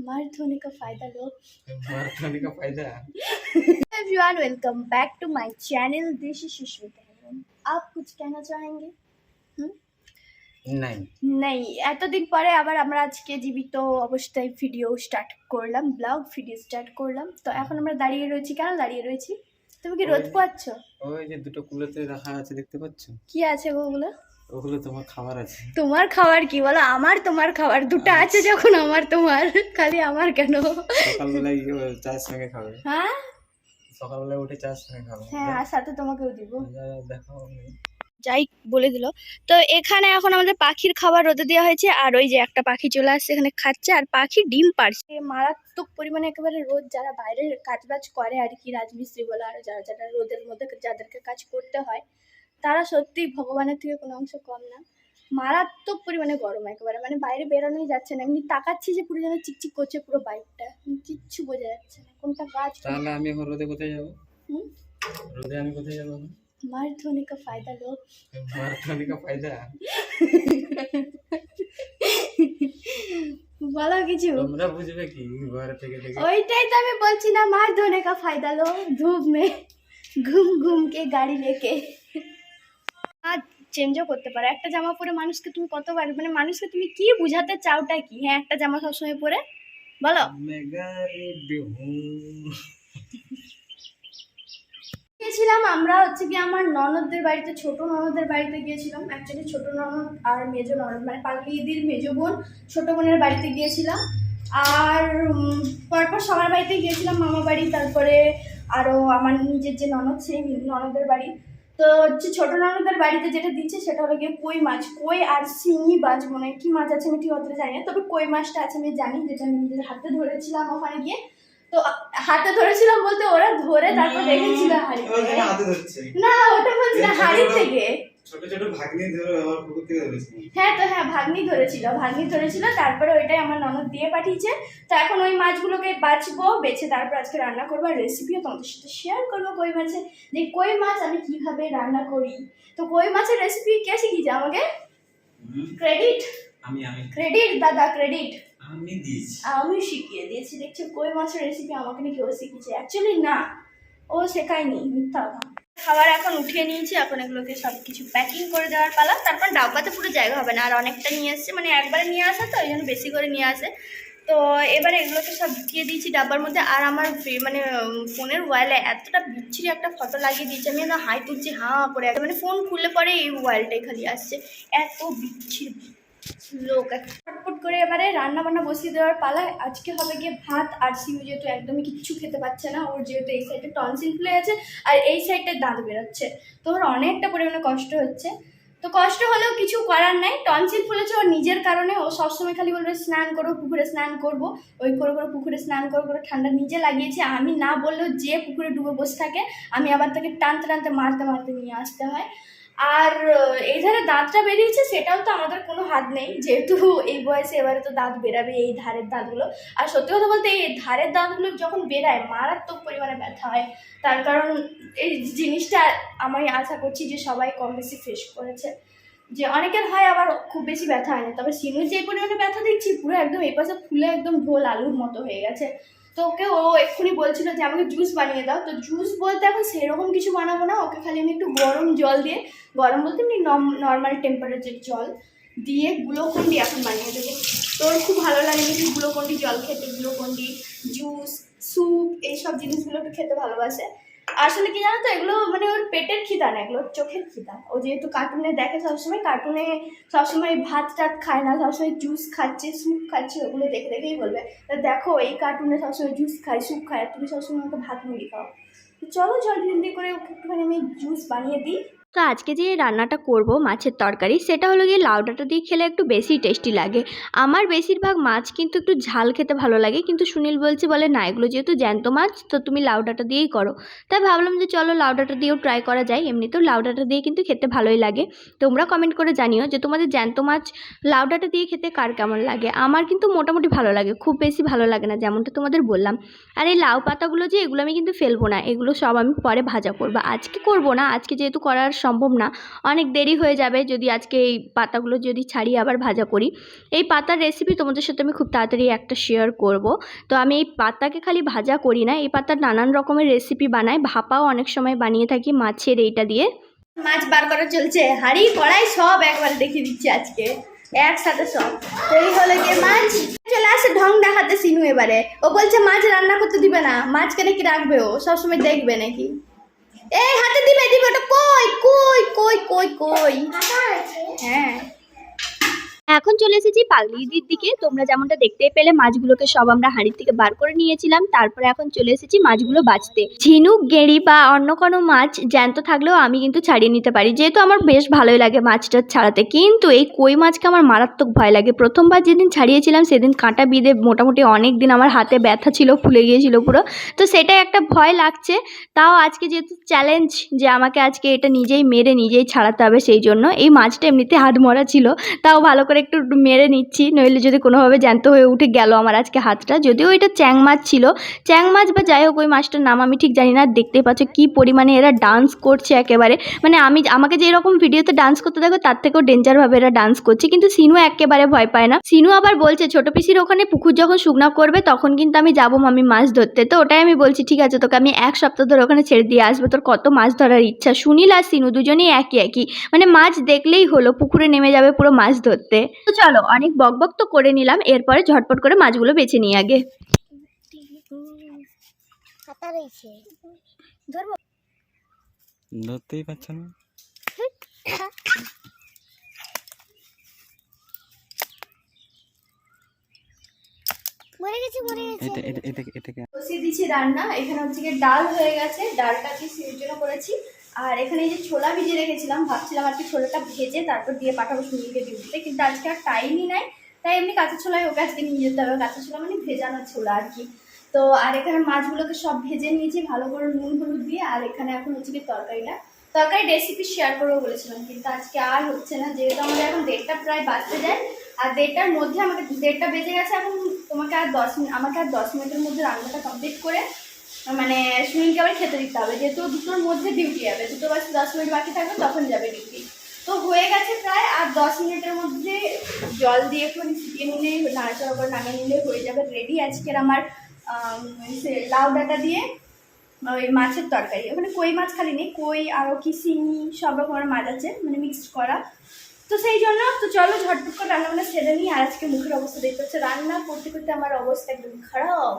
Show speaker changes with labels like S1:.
S1: मर्द होने का फायदा लो
S2: मर्द होने का फायदा
S1: everyone welcome back to my channel this is Sushmita आप कुछ कहना चाहेंगे হুম?
S2: নাই
S1: নেই এতদিন পরে আবার আমরা আজকে জীবিত অবস্থায় ভিডিও স্টার্ট করলাম ব্লগ ভিডিও স্টার্ট করলাম তো এখন আমরা দাঁড়িয়ে রয়েছি কেন দাঁড়িয়ে রয়েছি তুমি কি রোদ
S2: ওই-
S1: পোয়াচ্ছ
S2: ওই যে দুটো কুলোতে রাখা আছে দেখতে পাচ্ছ
S1: কি আছে গো ওগুলো
S2: ওগুলো তোমার খাবার আছে।
S1: তোমার খাবার কি বলো? আমার তোমার খাবার। দুটো আছে যখন আমার তোমার খালি আমার কেন?
S2: সকালবেলায় ইয়ে চায়ের সঙ্গে খাবে।
S1: হ্যাঁ?
S2: সকালবেলায় উঠে চায়ের সঙ্গে খাবে।
S1: হ্যাঁ আর সাথে তোমাকেও দিব।
S2: দেখো
S1: যাই বলে দিল। তো এখানে এখন আমাদের পাখির খাবার রোদে দেওয়া হয়েছে আর ওই যে একটা পাখি চলে আসছে এখানে খাচ্ছে আর পাখি ডিম পারছে মারাত্মক পরিমাণে একেবারে রোদ যারা বাইরে কাজবাজ করে আর কি রাজমিস্ত্রি বলে আর যারা যারা রোদের মধ্যে যাদেরকে কাজ করতে হয় তারা সত্যিই ভগবানের থেকে কোনো অংশ কম না। মারাত্মক পরিমাণে গরম একেবারে। মানে বাইরে বেরোনোই যাচ্ছে না। এমনি তাকাচ্ছি যে পুরো যেন চিকচিক করছে পুরো বাইকটা কিচ্ছু বোঝা যাচ্ছে না। কোনটা গাছ
S2: তাহলে আমি হরদে কোথায় যাব? হরদে আমি কোথায় যাব মারাথনি ফায়দা লো ফায়দা।
S1: বলো কিছু।
S2: তোমরা বুঝবে কি? ঘর থেকে
S1: ওইটাই তো আমি বলছি না মারাথনি ফায়দা লো ধূপ মে ঘুম ঘুম কে গাড়ি লেকে। চেঞ্জও করতে পারো। একটা জামা পরে মানুষকে তুমি কতবার মানে মানুষকে তুমি কি বুঝাতে চাওটা কি? হ্যাঁ একটা জামা সবসময় পরে? বলো। গিয়েছিলাম, আমরা হচ্ছে কি আমার ননদদের বাড়িতে, ছোট ননদের বাড়িতে গিয়েছিলাম। অ্যাকচুয়ালি ছোট ননদ আর মেজো ননদ মানে পাগলি দিদির মেজো বোন ছোট বোনের বাড়িতে গিয়েছিলাম। আর পরপর সবার বাড়িতে গিয়েছিলাম মামা বাড়ি, তারপরে আরও আমার নিজের যে ননদ, সেই ননদের বাড়ি। তো হচ্ছে ছোট ননদের বাড়িতে যেটা দিচ্ছে সেটা হলো গিয়ে কই মাছ কই আর শিঙি মাছ মনে হয় কি মাছ আছে আমি ঠিক অতটা জানি না তবে কই মাছটা আছে আমি জানি যেটা আমি নিজের হাতে ধরেছিলাম ওখানে গিয়ে। তো হাতে ধরেছিলাম বলতে ওরা ধরে তারপর রেখেছিল হাড়ি না ওটা বলছি না হাড়ি থেকে।
S2: ছোট ছোট ভাগ্নি ধরে আমার পুকুর থেকে ধরেছে
S1: হ্যাঁ তো হ্যাঁ ভাগ্নি ধরেছিল ভাগ্নি ধরেছিল তারপরে ওইটাই আমার ননদ দিয়ে পাঠিয়েছে। তো এখন ওই মাছগুলোকে বাছবো বেছে তারপর আজকে রান্না করব আর রেসিপিও তোমাদের সাথে শেয়ার করব কই মাছের যে কই মাছ আমি কীভাবে রান্না করি? তো কই মাছের রেসিপি কে শিখিয়েছে আমাকে? ক্রেডিট
S2: আমি আমি।
S1: ক্রেডিট দাদা ক্রেডিট
S2: আমি দিয়েছি।
S1: আমি শিখিয়ে দিয়েছি দেখছি কই মাছের রেসিপি আমাকে নাকি ও শিখিয়েছে। অ্যাকচুয়ালি না ও শেখায়নি মিথ্যা কথা। খাবার এখন উঠিয়ে নিয়েছি, এখন এগুলোকে সব কিছু প্যাকিং করে দেওয়ার পালা। তারপর ডাব্বাতে পুরো জায়গা হবে না, আর অনেকটা নিয়ে এসছে মানে একবারে নিয়ে আসে তো, ওই জন্য বেশি করে নিয়ে আসে। তো এবারে এগুলোকে সব ঢুকিয়ে দিয়েছি ডাব্বার মধ্যে, আর আমার মানে ফোনের ওয়ালে এতটা বিচ্ছিরি একটা ফটো লাগিয়ে দিয়েছি, আমি না হাই তুলছি, হাঁ করে মানে ফোন খুললে পরে এই ওয়ালটাই খালি আসছে। এত বিচ্ছিরি লোক ফটফট করে এবারে রান্না বান্না বসিয়ে দেওয়ার পালা। আজকে হবে গিয়ে ভাত আর সিউ যেহেতু একদমই কিচ্ছু খেতে পাচ্ছে না, ওর যেহেতু এই সাইডে টনসিল ফুলে আছে আর এই সাইডে দাঁত বেরোচ্ছে। তো ওর অনেকটা পরিমাণে কষ্ট হচ্ছে। তো কষ্ট হলেও কিছু করার নাই টনসিল ফুলেছে ওর নিজের কারণে। ও সবসময় খালি বলবে, স্নান করো, পুকুরে স্নান করব। ওই করে করে পুকুরে স্নান করে করে ঠান্ডা নিজে লাগিয়েছে। আমি না বললেও যে পুকুরে ডুবে বসে থাকে, আমি আবার তাকে টানতে টানতে মারতে মারতে নিয়ে আসতে হয়। আর এই ধারে দাঁতটা বেরিয়েছে, সেটাও তো আমাদের কোনো হাত নেই। যেহেতু এই বয়সে এবারে তো দাঁত বেরাবে এই ধারের দাঁতগুলো। আর সত্যি কথা বলতে এই ধারের দাঁতগুলো যখন বেরায়, মারাত্মক পরিমাণে ব্যথা হয়। তার কারণ এই জিনিসটা আমি আশা করছি যে সবাই কম বেশি ফেস করেছে। যে অনেকের হয় আবার খুব বেশি ব্যথা হয় না। তবে সিনুর যে পরিমাণে ব্যথা দেখছি, পুরো একদম এই পাশে ফুলে একদম ঢোল আলুর মতো হয়ে গেছে। তো ওকে ও এক্ষুনি বলছিল যে, আমাকে জুস বানিয়ে দাও। তো জুস বলতে এখন সেরকম কিছু বানাবো না। ওকে খালি আমি একটু গরম জল দিয়ে, গরম বলতে এমনি নর্মাল টেম্পারেচার জল দিয়ে গ্লুকন্ডি এখন বানিয়ে দেবো। তো ওর খুব ভালো লাগে নাকি গ্লুকন্ডি জল খেতে? গ্লুকন্ডি জুস স্যুপ এইসব জিনিসগুলো একটু খেতে ভালোবাসে। আসলে কি জানো তো, এগুলো মানে ওর পেটের খিদা না, এগুলো চোখের খিদা। ও যেহেতু কার্টুনে দেখে সবসময় কার্টুনে সবসময় ভাত টাত খায় না, সবসময় জুস খাচ্ছে স্যুপ খাচ্ছে, ওগুলো দেখে দেখেই বলবে, তা দেখো, এই কার্টুনে সবসময় জুস খায় স্যুপ খায় তুমি সবসময় আমাকে ভাত মুড়ি খাও। চলো জলদি জলদি করে ওকে একটুখানি আমি জুস বানিয়ে দিই।
S3: তো আজকে যে রান্নাটা করব মাছের তরকারি, সেটা হলো গিয়ে লাউ ডাঁটা দিয়ে খেলে একটু বেশি টেস্টি লাগে। আমার বেশিরভাগ মাছ কিন্তু একটু ঝাল খেতে ভালো লাগে, কিন্তু সুনীল বলছে, বলে না, এগুলো যেহেতু জ্যান্ত মাছ, তো তুমি লাউ ডাঁটা দিয়েই করো। তাই ভাবলাম যে চলো লাউ ডাঁটা দিয়েও ট্রাই করা যায়। এমনিতেও লাউ ডাঁটা দিয়ে কিন্তু খেতে ভালোই লাগে। তোমরা কমেন্ট করে জানিও যে তোমাদের জ্যান্ত মাছ লাউ ডাঁটা দিয়ে খেতে কার কেমন লাগে? আমার কিন্তু মোটামুটি ভালো লাগে, খুব বেশি ভালো লাগে না যেমনটা তোমাদের বললাম। আর এই লাউ পাতাগুলো যে, এগুলো আমি কিন্তু ফেলব না, এগুলো সব আমি পরে ভাজা করব। আজকে করব না, আজকে যেহেতু করার সম্ভব না। অনেক দেরি হয়ে যাবে যদি আজকে এই পাতাগুলো যদি ছাড়িয়ে আবার ভাজা করি। এই পাতার রেসিপি তোমাদের সাথে আমি খুব তাড়াতাড়ি একটা শেয়ার করব। তো আমি এই পাতাকে খালি ভাজা করি না, এই পাতার নানান রকমের রেসিপি বানাই। ভাপাও অনেক সময় বানিয়ে থাকি মাছের এইটা দিয়ে।
S1: মাছ বার করা চলছে। হাড়ি, কড়াই সব একবার দেখিয়ে দিচ্ছি আজকে। একসাথে সব। তো এই হলো গিয়ে মাছ। চলে আসে ঢং দেখাতে সিনু এবারে। ও বলছে, মাছ রান্না করতে দিবে না। মাছকে নাকি রাখবে ও? সবসময় দেখবে নাকি? এই হাতে দিবে দিবে ওটা কই? কই কই কই কই? হ্যাঁ।
S3: এখন চলে এসেছি পাগলিদির দিকে। তোমরা যেমনটা দেখতে পেলে, মাছগুলোকে সব আমরা হাঁড়ির থেকে বার করে নিয়েছিলাম। তারপরে এখন চলে এসেছি মাছগুলো বাঁচতে ঝিনুক, গেঁড়ি বা অন্য কোনো মাছ জ্যান্ত থাকলেও আমি কিন্তু ছাড়িয়ে নিতে পারি। যেহেতু আমার বেশ ভালোই লাগে মাছটা ছাড়াতে, কিন্তু এই কই মাছকে আমার মারাত্মক ভয় লাগে। প্রথমবার যেদিন ছাড়িয়েছিলাম, সেদিন কাঁটা বিঁধে মোটামুটি অনেক দিন আমার হাতে ব্যথা ছিল, ফুলে গিয়েছিল পুরো। তো সেটাই একটা ভয় লাগছে। তাও আজকে যেহেতু চ্যালেঞ্জ যে আমাকে আজকে এটা নিজেই মেরে নিজেই ছাড়াতে হবে, সেই জন্য এই মাছটা এমনিতে হাত মরা ছিল। তাও ভালো করে একটু মেরে নিচ্ছি, নইলে যদি কোনোভাবে জ্যান্ত হয়ে উঠে গেল আমার আজকে হাতটা। যদিও এটা চ্যাং মাছ ছিল। চ্যাং মাছ বা যাই হোক, ওই মাছটার নাম আমি ঠিক জানি না। দেখতেই পাচ্ছ কী পরিমাণে এরা ডান্স করছে একেবারে। মানে আমি আমাকে যে এরকম ভিডিওতে ডান্স করতে দেখো, তার থেকেও ডেঞ্জারভাবে এরা ডান্স করছে। কিন্তু সিনু একেবারে ভয় পায় না। সিনু আবার বলছে, ছোট পিসির ওখানে পুকুর যখন শুকনা করবে, তখন কিন্তু আমি যাব মামি মাছ ধরতে। তো ওটাই আমি বলছি, ঠিক আছে, তোকে আমি এক সপ্তাহ ধরে ওখানে ছেড়ে দিয়ে আসব। তোর কত মাছ ধরার ইচ্ছা? সুনীল আর সিনু দুজনেই একই একই। মানে মাছ দেখলেই হলো, পুকুরে নেমে যাবে পুরো মাছ ধরতে। তো চলো অনেক বকবক তো করে নিলাম এরপরে ঝটপট করে মাছগুলো বেছে নিই আগে।
S2: ধরতেই পারছ না?
S1: দিচ্ছি রান্না। এখানে হচ্ছে ডাল হয়ে গেছে। ডালটা কি জন্য করেছি। আর এখানে এই যে ছোলা ভিজিয়ে রেখেছিলাম, ভাবছিলাম আর কি ছোলাটা ভেজে তারপর দিয়ে পাঠাবো সুনীলকে ডিউটিতে কিন্তু আজকে আর টাইমই নাই। তাই এমনি কাঁচা ছোলায় ওকে আজকে নিয়ে যেতে হবে, কাঁচা ছোলা মানে ভেজানো ছোলা আর কি। তো আর এখানে মাছগুলোকে সব ভেজে নিয়েছি, ভালো করে নুন হলুদ দিয়ে, আর এখানে এখন হচ্ছে কি তরকারিটা। তরকারি রেসিপি শেয়ার করব বলেছিলাম, কিন্তু আজকে আর হচ্ছে না, যেহেতু আমাদের এখন দেড়টা প্রায় বাঁচতে যায়, আর দেড়টার মধ্যে আমাকে দেড়টা বেজে গেছে, এখন তোমাকে আর দশ আমাকে আর দশ মিনিটের মধ্যে রান্নাটা কমপ্লিট করে মানে সুনীলকে আবার খেতে দিতে হবে, যেহেতু দুটোর মধ্যে ডিউটি যাবে দুটো বাজে দশ মিনিট বাকি থাকবে, তখন যাবে ডিউটি তো হয়ে গেছে প্রায় আর দশ মিনিটের মধ্যে জল দিয়ে একটু ছিটিয়ে নিলেই নাড়াচাড়া করে নামিয়ে নিলে হয়ে যাবে রেডি আজকের আমার লাউ ডাঁটা দিয়ে ওই মাছের তরকারি, ওখানে কই মাছ খালি নেই, কই আরও কি শিঙি, সব রকমের মাছ আছে মানে মিক্সড করা। তো সেই জন্য, তো চলো ঝটপট করে রান্না বান্না সেরে নিই। আর আজকে মুখের অবস্থা দেখতে হচ্ছে রান্না, করতে করতে আমার অবস্থা একদম খারাপ।